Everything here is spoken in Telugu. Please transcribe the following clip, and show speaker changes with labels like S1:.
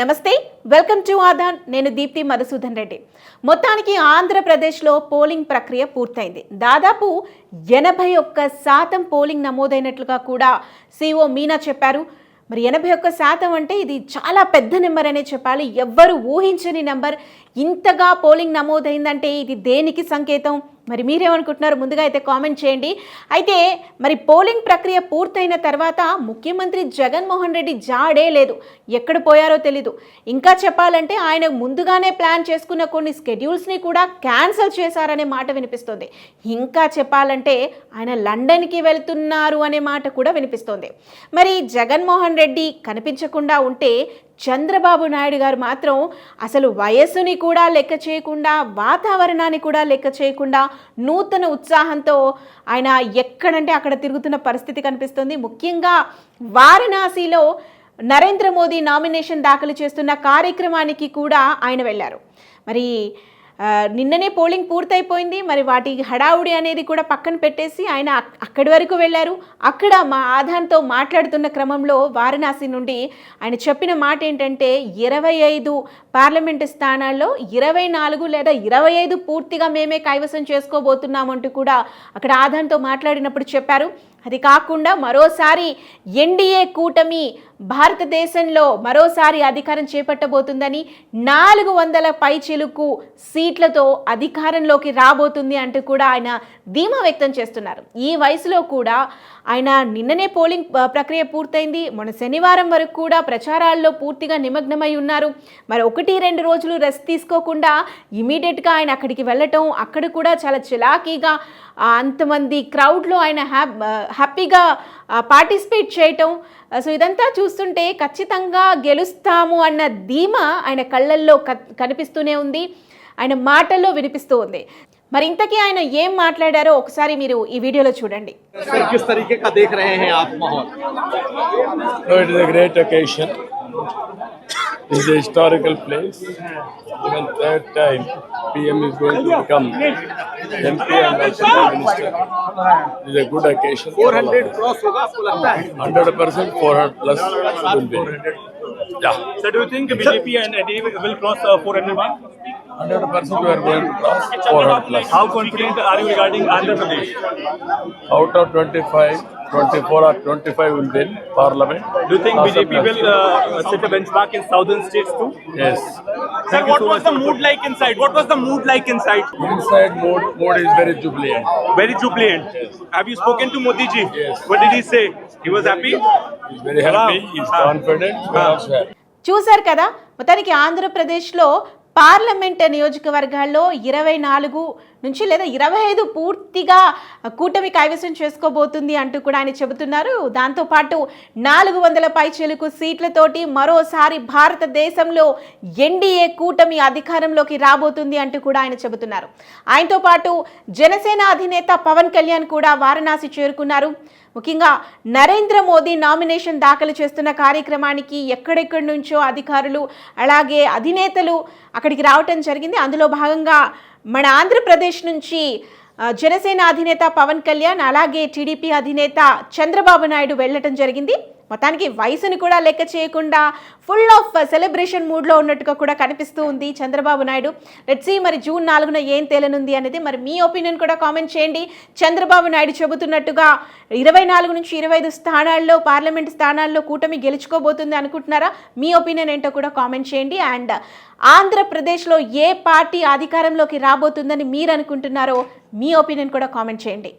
S1: నమస్తే వెల్కమ్ టు ఆదాన్. నేను దీప్తి మధుసూదన్ రెడ్డి. మొత్తానికి ఆంధ్రప్రదేశ్లో పోలింగ్ ప్రక్రియ పూర్తయింది. దాదాపు ఎనభై ఒక్క శాతం పోలింగ్ నమోదైనట్లుగా కూడా సిఓ మీనా చెప్పారు. మరి ఎనభై ఒక్క శాతం అంటే ఇది చాలా పెద్ద నెంబర్ అనే చెప్పాలి. ఎవ్వరు ఊహించని నెంబర్. ఇంతగా పోలింగ్ నమోదైందంటే ఇది దేనికి సంకేతం? మరి మీరేమనుకుంటున్నారు? ముందుగా అయితే కామెంట్ చేయండి. అయితే మరి పోలింగ్ ప్రక్రియ పూర్తయిన తర్వాత ముఖ్యమంత్రి జగన్మోహన్ రెడ్డి జాడే లేదు. ఎక్కడ పోయారో తెలీదు. ఇంకా చెప్పాలంటే ఆయన ముందుగానే ప్లాన్ చేసుకున్న కొన్ని స్కెడ్యూల్స్ని కూడా క్యాన్సిల్ చేశారనే మాట వినిపిస్తుంది. ఇంకా చెప్పాలంటే ఆయన లండన్కి వెళ్తున్నారు అనే మాట కూడా వినిపిస్తోంది. మరి జగన్మోహన్ రెడ్డి కనిపించకుండా ఉంటే చంద్రబాబు నాయుడు గారు మాత్రం అసలు వయస్సుని కూడా లెక్క చేయకుండా వాతావరణాన్ని కూడా లెక్క చేయకుండా నూతన ఉత్సాహంతో ఆయన ఎక్కడంటే అక్కడ తిరుగుతున్న పరిస్థితి కనిపిస్తుంది. ముఖ్యంగా వారణాసిలో నరేంద్ర మోదీ నామినేషన్ దాఖలు చేస్తున్న కార్యక్రమానికి కూడా ఆయన వెళ్ళారు. మరి నిన్ననే పోలింగ్ పూర్తయిపోయింది. మరి వాటి హడావుడి అనేది కూడా పక్కన పెట్టేసి ఆయన అక్కడి వరకు వెళ్ళారు. అక్కడ మా ఆధాన్తో మాట్లాడుతున్న క్రమంలో వారణాసి నుండి ఆయన చెప్పిన మాట ఏంటంటే ఇరవై ఐదు పార్లమెంటు స్థానాల్లో ఇరవై నాలుగు లేదా ఇరవై ఐదు పూర్తిగా మేమే కైవసం చేసుకోబోతున్నామంటూ కూడా అక్కడ ఆధాన్తో మాట్లాడినప్పుడు చెప్పారు. అది కాకుండా మరోసారి ఎన్డీఏ కూటమి భారతదేశంలో మరోసారి అధికారం చేపట్టబోతుందని నాలుగు వందల పైచిలుకు సీట్లతో అధికారంలోకి రాబోతుంది అంటూ కూడా ఆయన ధీమా వ్యక్తం చేస్తున్నారు. ఈ వయసులో కూడా ఆయన నిన్ననే పోలింగ్ ప్రక్రియ పూర్తయింది. మన శనివారం వరకు కూడా ప్రచారాల్లో పూర్తిగా నిమగ్నమై ఉన్నారు. మరి ఒకటి రెండు రోజులు రెస్ట్ తీసుకోకుండా ఇమీడియట్గా ఆయన అక్కడికి వెళ్ళటం అక్కడ కూడా చాలా చిలాకీగా అంతమంది క్రౌడ్లో ఆయన హ్యాప్ హ్యాపీగా పార్టిసిపేట్ చేయటం. సో ఇదంతా చూస్తుంటే ఖచ్చితంగా గెలుస్తాము అన్న ధీమ ఆయన కళ్ళల్లో కనిపిస్తూనే ఉంది. ఆయన మాటల్లో వినిపిస్తూ ఉంది. మరి ఇంతకీ ఆయన ఏం మాట్లాడారో ఒకసారి మీరు ఈ వీడియోలో చూడండి.
S2: Great occasion is a great occasion. It is a historical place. Even third time, PM is going to become MP and also Prime Minister. It is a good occasion. for all of
S3: 400
S2: us.
S3: Cross होगा आपको लगता है
S2: 100% 400 plus will be. Yeah.
S4: So do you think BJP and NDA will cross uh, 400 mark?
S2: 100% we are going to cross 400 plus.
S4: How confident are you regarding Andhra Pradesh?
S2: Out of 25, 24 or 25 will be in Parliament.
S4: Do you think
S2: House of
S4: BJP will
S2: Representatives.
S4: uh, set a benchmark in southern states too?
S2: Yes.
S4: Sir, what was the mood like inside? What was the mood like inside?
S2: Inside mode, mode is very jubilant.
S4: Very jubilant. Have you spoken to Modi ji?
S2: Yes.
S4: What did he say? He was happy?
S2: He's very happy, he's confident, we are also happy.
S1: చూశారు కదా మొత్తానికి ఆంధ్రప్రదేశ్లో పార్లమెంట్ నియోజకవర్గాల్లో ఇరవై నాలుగు నుంచి లేదా ఇరవై ఐదు పూర్తిగా కూటమి కైవసం చేసుకోబోతుంది అంటూ కూడా ఆయన చెబుతున్నారు. దాంతోపాటు నాలుగు వందల పైచెలుకు సీట్లతోటి మరోసారి భారతదేశంలో ఎన్డీఏ కూటమి అధికారంలోకి రాబోతుంది అంటూ కూడా ఆయన చెబుతున్నారు. ఆయనతో పాటు జనసేన అధినేత పవన్ కళ్యాణ్ కూడా వారణాసి చేరుకున్నారు. ముఖ్యంగా నరేంద్ర మోదీ నామినేషన్ దాఖలు చేస్తున్న కార్యక్రమానికి ఎక్కడెక్కడి నుంచో అధికారులు అలాగే అధినేతలు అక్కడికి రావటం జరిగింది. అందులో భాగంగా మన ఆంధ్రప్రదేశ్ నుంచి జనసేన అధినేత పవన్ కళ్యాణ్ అలాగే టీడీపీ అధినేత చంద్రబాబు నాయుడు వెళ్ళటం జరిగింది. మొత్తానికి వయసుని కూడా లెక్క చేయకుండా ఫుల్ ఆఫ్ సెలబ్రేషన్ మూడ్లో ఉన్నట్టుగా కూడా కనిపిస్తూ ఉంది చంద్రబాబు నాయుడు. లెట్స్ సీ మరి జూన్ నాలుగున ఏం తేలనుంది అనేది మరి మీ ఒపీనియన్ కూడా కామెంట్ చేయండి. చంద్రబాబు నాయుడు చెబుతున్నట్టుగా ఇరవై నాలుగు నుంచి ఇరవై ఐదు స్థానాల్లో పార్లమెంట్ స్థానాల్లో కూటమి గెలుచుకోబోతుంది అనుకుంటున్నారా? మీ ఒపీనియన్ ఏంటో కూడా కామెంట్ చేయండి. అండ్ ఆంధ్రప్రదేశ్లో ఏ పార్టీ అధికారంలోకి రాబోతుందని మీరు అనుకుంటున్నారో మీ ఒపీనియన్ కూడా కామెంట్ చేయండి.